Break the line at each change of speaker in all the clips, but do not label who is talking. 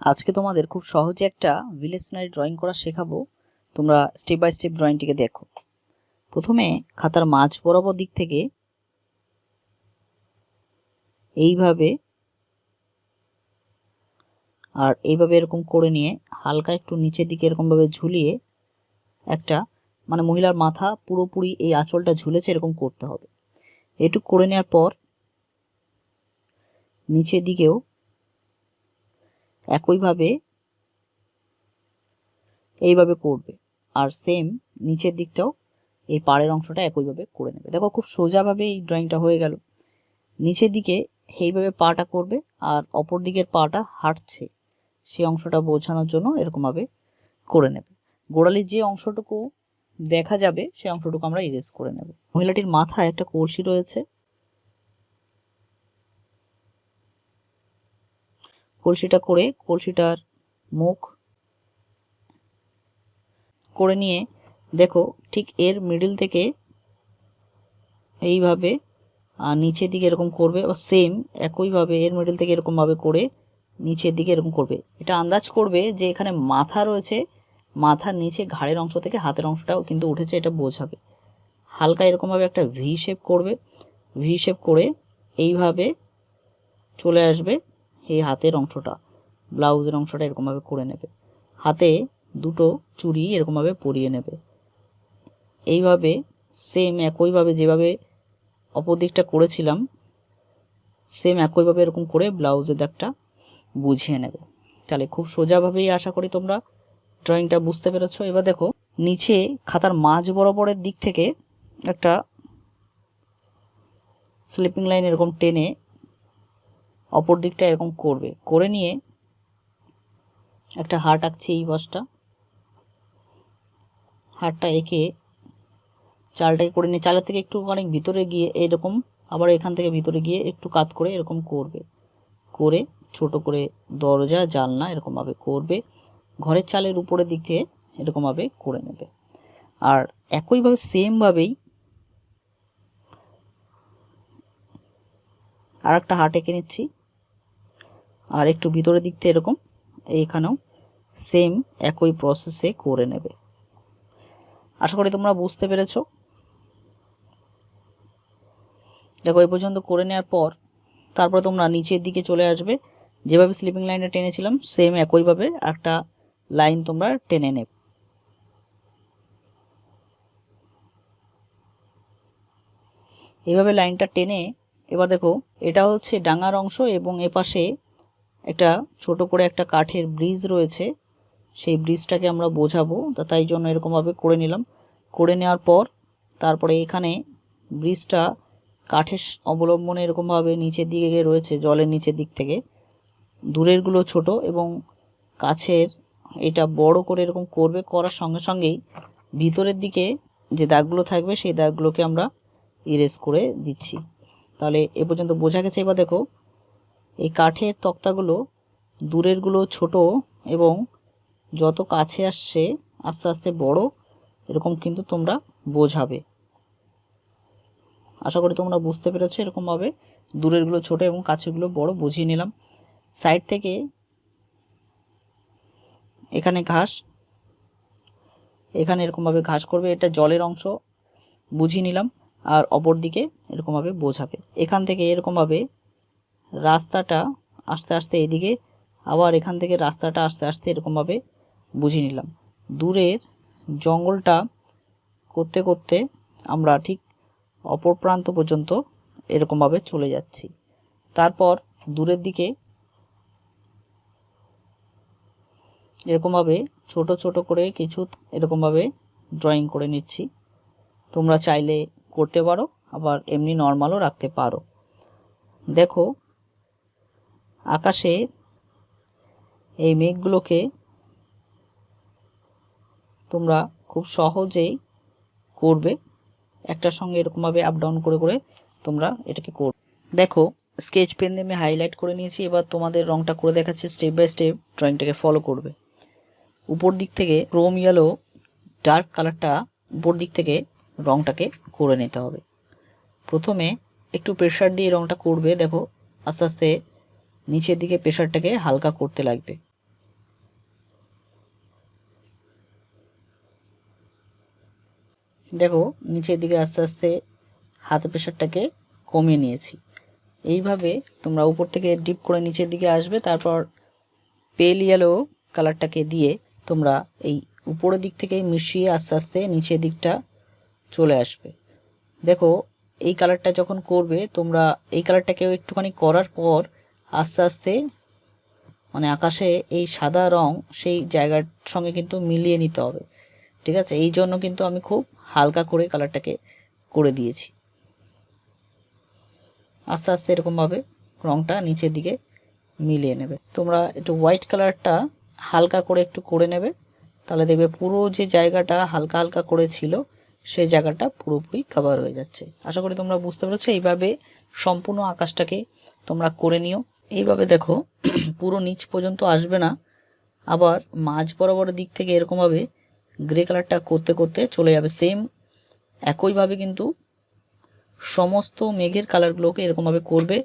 আজকে তোমাদের খুব সহজে একটা ভিলেজ সিনারি ড্রয়িং করা শেখাবো। তোমরা স্টেপ বাই স্টেপ ড্রয়িংটিকে দেখো। প্রথমে খাতার মাঝ বরাবর দিক থেকে এইভাবে আর এইভাবে এরকম করে নিয়ে হালকা একটু নিচের দিকে এরকমভাবে ঝুলিয়ে একটা মানে মহিলার মাথা পুরোপুরি এই আঁচলটা ঝুলেছে এরকম করতে হবে। এটুক করে নেওয়ার পর নিচের দিকেও একইভাবে এইভাবে করবে। আর সেম নিচের দিকটাও এই পাড়ের অংশটা একইভাবে করে নেবে। দেখো খুব সোজাভাবে এই ড্রয়িংটা হয়ে গেল। নিচের দিকে এইভাবে পাটা করবে আর অপর দিকের পাটা হাঁটছে। সেই অংশটা বোঝানোর জন্য এরকমভাবে করে নেবে। গোড়ালির যে অংশটুকু দেখা যাবে, সেই অংশটুকু আমরা ইরেজ করে নেব। মহিলাটির মাথায় একটা কলসি রয়েছে। কলসিটা করে, কলসিটার মুখ করে নিয়ে, দেখো ঠিক এর মিডিল থেকে এইভাবে, আর নিচের দিকে এরকম করবে বা সেম একইভাবে এর মিডিল থেকে এরকমভাবে করে নিচের দিকে এরকম করবে। এটা আন্দাজ করবে যে এখানে মাথা রয়েছে, মাথার নিচে ঘাড়ের অংশ থেকে হাতের অংশটাও কিন্তু উঠেছে, এটা বোঝাবে। হালকা এরকমভাবে একটা ভি শেপ করবে ভি শেপ করে এইভাবে চলে আসবে এই হাতের অংশটা, ব্লাউজের অংশটা এরকমভাবে করে নেবে। হাতে দুটো চুড়ি এরকমভাবে পরিয়ে নেবে। এইভাবে সেম একইভাবে যেভাবে অপর দিকটা করেছিলাম সেম একইভাবে এরকম করে ব্লাউজের দাগটা বুঝিয়ে নেবে। তাহলে খুব সোজাভাবেই আশা করি তোমরা ড্রয়িংটা বুঝতে পেরেছ। এবার দেখো, নিচে খাতার মাঝ বরাবরের দিক থেকে একটা স্লিপিং লাইন এরকম টেনে অপর দিকটা এরকম করবে। করে নিয়ে একটা হাট আঁকছে এই বাসটা। হাটটা এঁকে চালটাকে করে নিয়ে চালের থেকে একটু অনেক ভিতরে গিয়ে এরকম আবার এখান থেকে ভিতরে গিয়ে একটু কাত করে এরকম করবে। করে ছোট করে দরজা, জানলা এরকমভাবে করবে। ঘরের চালের উপরের দিক এরকমভাবে করে নেবে। আর একইভাবে সেমভাবেই আর একটা হার্ট এঁকে নিচ্ছি। আর একটু ভিতরের দিক থেকে এরকম, এইখানেও সেম একই প্রসেসে করে নেবে। আশা করি তোমরা বুঝতে পেরেছ। দেখো, এই পর্যন্ত করে নেওয়ার পর তারপরে তোমরা নিচের দিকে চলে আসবে। যেভাবে স্লিপিং লাইনটা টেনেছিলাম সেম একইভাবে একটা লাইন তোমরা টেনে নেবে। এইভাবে লাইনটা টেনে, এবার দেখো, এটা হচ্ছে ডাঙার অংশ এবং এপাশে একটা ছোট করে একটা কাঠের ব্রিজ রয়েছে। সেই ব্রিজটাকে আমরা বোঝাবো। তা তাই জন্য এরকমভাবে করে নিলাম। করে নেওয়ার পর তারপরে এখানে ব্রিজটা কাঠের অবলম্বনে এরকমভাবে নিচের দিকে রয়েছে, জলের নিচের দিক থেকে। দূরেরগুলো ছোট এবং কাছের এটা বড় করে এরকম করবে, করার সঙ্গে সঙ্গেই ভিতরের দিকে যে দাগগুলো থাকবে, সেই দাগগুলোকে আমরা ইরেজ করে দিচ্ছি। তাহলে এ পর্যন্ত বোঝা গেছে? এবার দেখো এই কাঠের তক্তাগুলো দূরেরগুলো ছোট এবং যত কাছে আসছে আস্তে আস্তে বড়, এরকম কিন্তু তোমরা বোঝাবে। আশা করি তোমরা বুঝতে পেরেছ এরকমভাবে দূরেরগুলো ছোট এবং কাছেরগুলো বড় বুঝিয়ে নিলাম। সাইড থেকে এখানে ঘাস, এখানে এরকমভাবে ঘাস করবে, এটা জলের অংশ বুঝিয়ে নিলাম আর অপর দিকে এরকমভাবে বোঝাবে। এখান থেকে এরকমভাবে রাস্তাটা আস্তে আস্তে এদিকে, আবার এখান থেকে রাস্তাটা আস্তে আস্তে এরকমভাবে বুঝিয়ে নিলাম। দূরের জঙ্গলটা করতে করতে আমরা ঠিক অপর প্রান্ত পর্যন্ত এরকমভাবে চলে যাচ্ছি। তারপর দূরের দিকে এরকমভাবে ছোট ছোট করে কিছু এরকমভাবে ড্রয়িং করে নিচ্ছি। তোমরা চাইলে করতে পারো, আবার এমনি নর্মালও রাখতে পারো। দেখো আকাশে এই মেঘগুলোকে তোমরা খুব সহজেই করবে। একটার সঙ্গে এরকমভাবে আপ ডাউন করে করে তোমরা এটাকে করবে। দেখো স্কেচ পেন দিয়ে আমি হাইলাইট করে নিয়েছি। এবার তোমাদের রংটা করে দেখাচ্ছি স্টেপ বাই স্টেপ ড্রয়িংটাকে ফলো করবে। উপর দিক থেকে ক্রোম ইয়েলো ডার্ক কালারটা উপর দিক থেকে রংটাকে করে নিতে হবে। প্রথমে একটু প্রেশার দিয়ে রংটা করবে। দেখো, আস্তে আস্তে নিচের দিকে প্রেশারটাকে হালকা করতে লাগবে। দেখো, নিচের দিকে আস্তে আস্তে হাত প্রেশারটাকে কমিয়ে নিয়েছি। এইভাবে তোমরা উপর থেকে ডিপ করে নিচের দিকে আসবে, তারপর পেল ইয়েলো কালারটাকে দিয়ে তোমরা এই উপরের দিক থেকে মিশিয়ে আস্তে আস্তে নিচের দিকটা চলে আসবে। দেখো, এই কালারটা যখন করবে, তোমরা এই কালারটাকেও একটুখানি করার পর আস্তে আস্তে মানে আকাশে এই সাদা রং সেই জায়গার সঙ্গে কিন্তু মিলিয়ে নিতে হবে। ঠিক আছে? এই জন্য কিন্তু আমি খুব হালকা করে কালারটাকে করে দিয়েছি। আস্তে আস্তে এরকমভাবে রংটা নিচের দিকে মিলিয়ে নেবে। তোমরা একটু হোয়াইট কালারটা হালকা করে একটু করে নেবে, তাহলে দেখবে পুরো যে জায়গাটা হালকা হালকা করে ছিল, সেই জায়গাটা পুরোপুরি কভার হয়ে যাচ্ছে। আশা করি তোমরা বুঝতে পেরেছ। এইভাবে সম্পূর্ণ আকাশটাকে তোমরা করে নিও। এইভাবে দেখো, পুরো নিচ পর্যন্ত আসবে না। আবার মাঝ বরাবর দিক থেকে এরকমভাবে গ্রে কালারটা করতে করতে চলে যাবে। সেম একইভাবে কিন্তু সমস্ত মেঘের কালারগুলোকে এরকমভাবে করবে।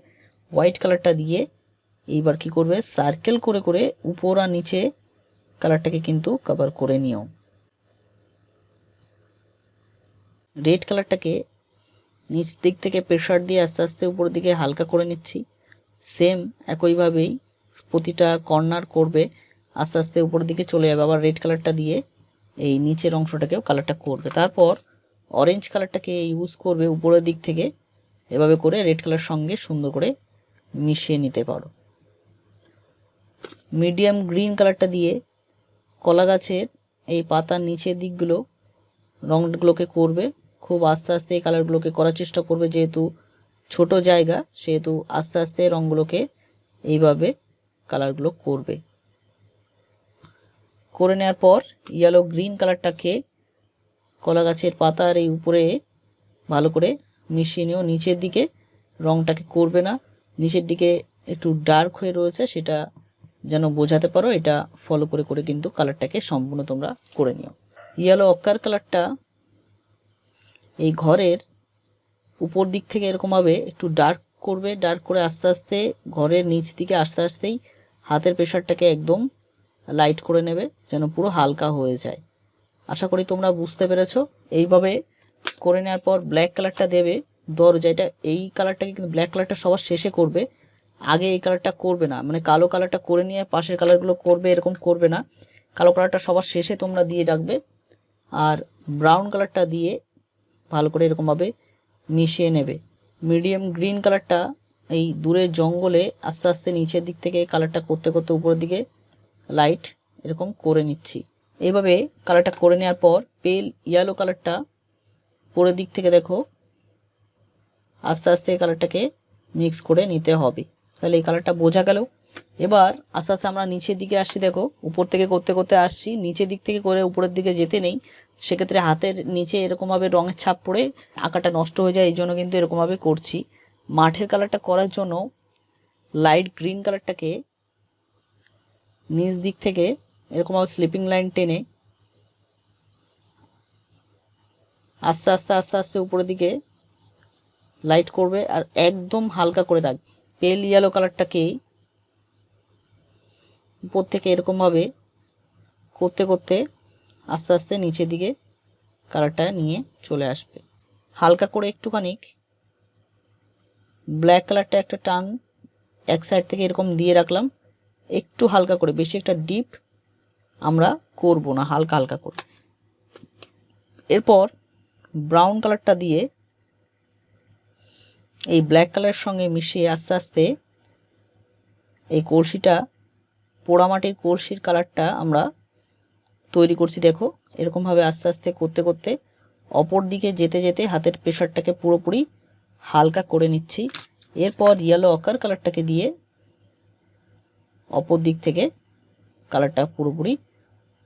হোয়াইট কালারটা দিয়ে এইবার কি করবে? সার্কেল করে করে উপর আর নিচে কালারটাকে কিন্তু কভার করে নিও। রেড কালারটাকে নিচ দিক থেকে প্রেশার দিয়ে আস্তে আস্তে উপরের দিকে হালকা করে নিচ্ছি। সেম একইভাবেই প্রতিটা কর্নার করবে, আস্তে আস্তে উপরের দিকে চলে যাবে। আবার রেড কালারটা দিয়ে এই নিচের অংশটাকেও কালারটা করবে। তারপর অরেঞ্জ কালারটাকে ইউজ করবে উপরের দিক থেকে। এভাবে করে রেড কালার সঙ্গে সুন্দর করে মিশিয়ে নিতে পারো। মিডিয়াম গ্রিন কালারটা দিয়ে কলা গাছের এই পাতার নিচের দিকগুলো রঙগুলোকে করবে। খুব আস্তে আস্তে এই কালারগুলোকে করার চেষ্টা করবে যেহেতু ছোট জায়গা, সেহেতু আস্তে আস্তে রঙগুলোকে এইভাবে কালারগুলো করবে। করে নেওয়ার পর ইয়েলো গ্রিন কালারটাকে কলা গাছের পাতার এই উপরে ভালো করে মিশিয়ে নিও। নিচের দিকে রঙটাকে করবে না। নিচের দিকে একটু ডার্ক হয়ে রয়েছে, সেটা যেন বোঝাতে পারো, এটা ফলো করে করে কিন্তু কালারটাকে সম্পূর্ণ তোমরা করে নিও। ইয়েলো অক্কার কালারটা এই ঘরের উপর দিক থেকে এরকমভাবে একটু ডার্ক করবে ডার্ক করে আস্তে আস্তে ঘরের নিচ দিকে আস্তে আস্তেই হাতের প্রেশারটাকে একদম লাইট করে নেবে, যেন পুরো হালকা হয়ে যায়। আশা করি তোমরা বুঝতে পেরেছ। এইভাবে করে নেওয়ার পর ব্ল্যাক কালারটা দেবে দরজা এটা, এই কালারটাকে কিন্তু ব্ল্যাক কালারটা সবার শেষে করবে। আগে এই কালারটা করবে না মানে কালো কালারটা করে নিয়ে পাশের কালারগুলো করবে, এরকম করবে না। কালো কালারটা সবার শেষে তোমরা দিয়ে রাখবে, আর ব্রাউন কালারটা দিয়ে ভালো করে এরকমভাবে মিশিয়ে নেবে। মিডিয়াম গ্রিন কালারটা এই দূরের জঙ্গলে আস্তে আস্তে নিচের দিক থেকে কালারটা করতে করতে উপরের দিকে লাইট এরকম করে নিচ্ছি। এইভাবে কালারটা করে নেওয়ার পর পেল ইয়েলো কালারটা পরের দিক থেকে দেখো, আস্তে আস্তে কালারটাকে মিক্স করে নিতে হবে। তাহলে এই কালারটা বোঝা গেল। এবার আস্তে আস্তে আমরা নিচের দিকে আসছি, দেখো, উপর থেকে করতে করতে আসছি। নিচের দিক থেকে করে উপরের দিকে যেতে নেই। সেক্ষেত্রে হাতের নিচে এরকমভাবে রঙের ছাপ পড়ে আঁকাটা নষ্ট হয়ে যায়, এই জন্য কিন্তু এরকমভাবে করছি। মাঠের কালারটা করার জন্য লাইট গ্রিন কালারটাকে নিচ দিক থেকে এরকমভাবে স্লিপিং লাইন টেনে আস্তে আস্তে আস্তে আস্তে উপরের দিকে লাইট করবে আর একদম হালকা করে রাখবে পেল ইয়েলো কালারটাকে উপর থেকে এরকমভাবে করতে করতে আস্তে আস্তে নিচের দিকে কালারটা নিয়ে চলে আসবে। হালকা করে একটুখানি ব্ল্যাক কালারটা একটা টান এক সাইড থেকে এরকম দিয়ে রাখলাম। একটু হালকা করে, বেশি একটা ডিপ আমরা করব না, হালকা হালকা করে। এরপর ব্রাউন কালারটা দিয়ে এই ব্ল্যাক কালারের সঙ্গে মিশিয়ে আস্তে আস্তে এই কলসিটা পোড়ামাটির কলসির কালারটা আমরা তৈরি করছি, দেখো। এরকমভাবে আস্তে আস্তে করতে করতে অপর দিকে যেতে যেতে হাতের প্রেশারটাকে পুরোপুরি হালকা করে নিচ্ছি। এরপর ইয়েলো অকার কালারটাকে দিয়ে অপর দিক থেকে কালারটা পুরোপুরি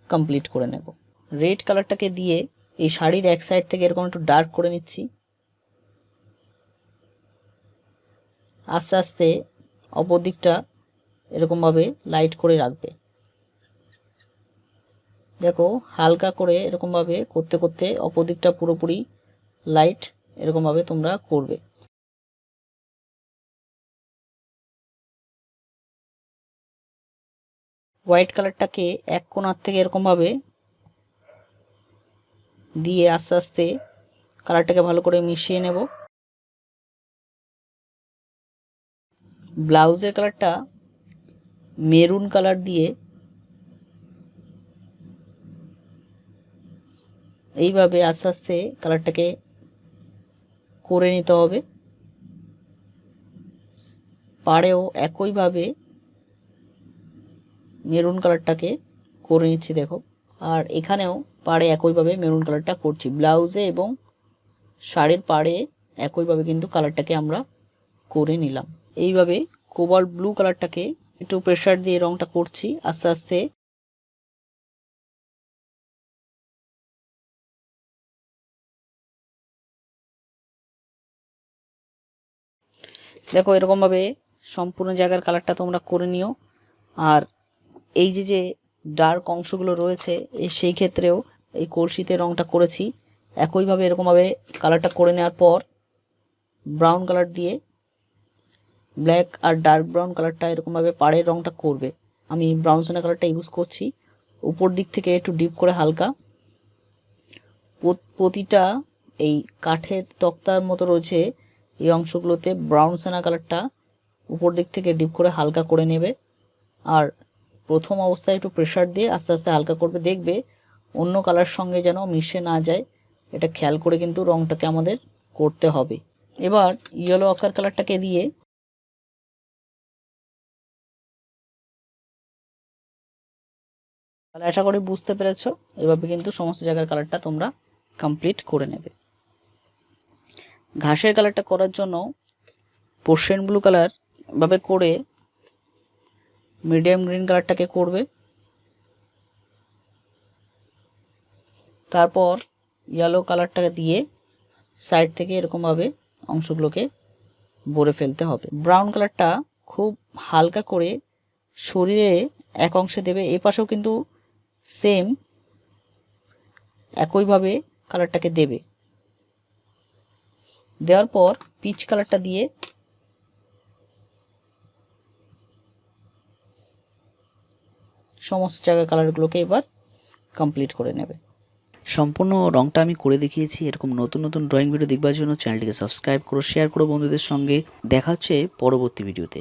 কমপ্লিট করে নেব। রেড কালারটাকে দিয়ে এই শাড়ির এক সাইড থেকে এরকম একটু ডার্ক করে নিচ্ছি। আস্তে আস্তে অপর দিকটা এরকমভাবে লাইট করে রাখবে। দেখো, হালকা করে এরকমভাবে করতে করতে অপর দিকটা পুরোপুরি লাইট এরকমভাবে তোমরা করবে। হোয়াইট কালারটাকে এক কোনার থেকে এরকমভাবে দিয়ে আস্তে আস্তে কালারটাকে ভালো করে মিশিয়ে নেব। ব্লাউজের কালারটা মেরুন কালার দিয়ে এইভাবে আস্তে আস্তে কালারটাকে করে নিতে হবে। পাড়েও একইভাবে মেরুন কালারটাকে করে নিচ্ছি, দেখো। আর এখানেও পাড়ে একইভাবে মেরুন কালারটা করছি। ব্লাউজে এবং শাড়ির পাড়ে একইভাবে কিন্তু কালারটাকে আমরা করে নিলাম। এইভাবে কোবাল ব্লু কালারটাকে একটু প্রেশার দিয়ে রংটা করছি। আস্তে আস্তে দেখো, এরকমভাবে সম্পূর্ণ জায়গার কালারটা তোমরা করে নিও। আর এই যে যে ডার্ক অংশগুলো রয়েছে সেই ক্ষেত্রেও এই কলসিতে রংটা করেছি। একইভাবে এরকমভাবে কালারটা করে নেওয়ার পর ব্রাউন কালার দিয়ে ব্ল্যাক আর ডার্ক ব্রাউন কালারটা এরকমভাবে পাড়ের রংটা করবে। আমি ব্রাউন সোনা কালারটা ইউজ করছি। উপর দিক থেকে একটু ডিপ করে হালকা। প্রতিটা এই কাঠের তক্তার মতো রয়েছে এই অংশগুলোতে ব্রাউন সোনা কালারটা উপর দিক থেকে ডিপ করে হালকা করে নেবে। আর প্রথম অবস্থায় একটু প্রেশার দিয়ে আস্তে আস্তে হালকা করবে। দেখবে অন্য কালার সঙ্গে যেন মিশে না যায়। এটা খেয়াল করে কিন্তু রংটাকে আমাদের করতে হবে। এবার ইয়েলো আকার কালারটাকে দিয়ে আশা করি বুঝতে পেরেছ। এভাবে কিন্তু সমস্ত জায়গার কালারটা তোমরা কমপ্লিট করে নেবে। ঘাসের কালারটা করার জন্য পোর্শন ব্লু কালার ভাবে করে মিডিয়াম গ্রিন কালারটাকে করবে। তারপর ইয়েলো কালারটাকে দিয়ে সাইড থেকে এরকমভাবে অংশগুলোকে ভরে ফেলতে হবে। ব্রাউন কালারটা খুব হালকা করে শরীরে এক অংশে দেবে, এ পাশেও কিন্তু সেম একইভাবে কালারটাকে দেবে। দেওয়ার পর পিচ কালারটা দিয়ে সমস্ত জায়গার কালারগুলোকে এবার কমপ্লিট করে নেবে।
সম্পূর্ণ রংটা আমি করে দেখিয়েছি। এরকম নতুন নতুন ড্রয়িং ভিডিও দেখবার জন্য চ্যানেলটিকে সাবস্ক্রাইব করো শেয়ার করো বন্ধুদের সঙ্গে। দেখা হচ্ছে পরবর্তী ভিডিওতে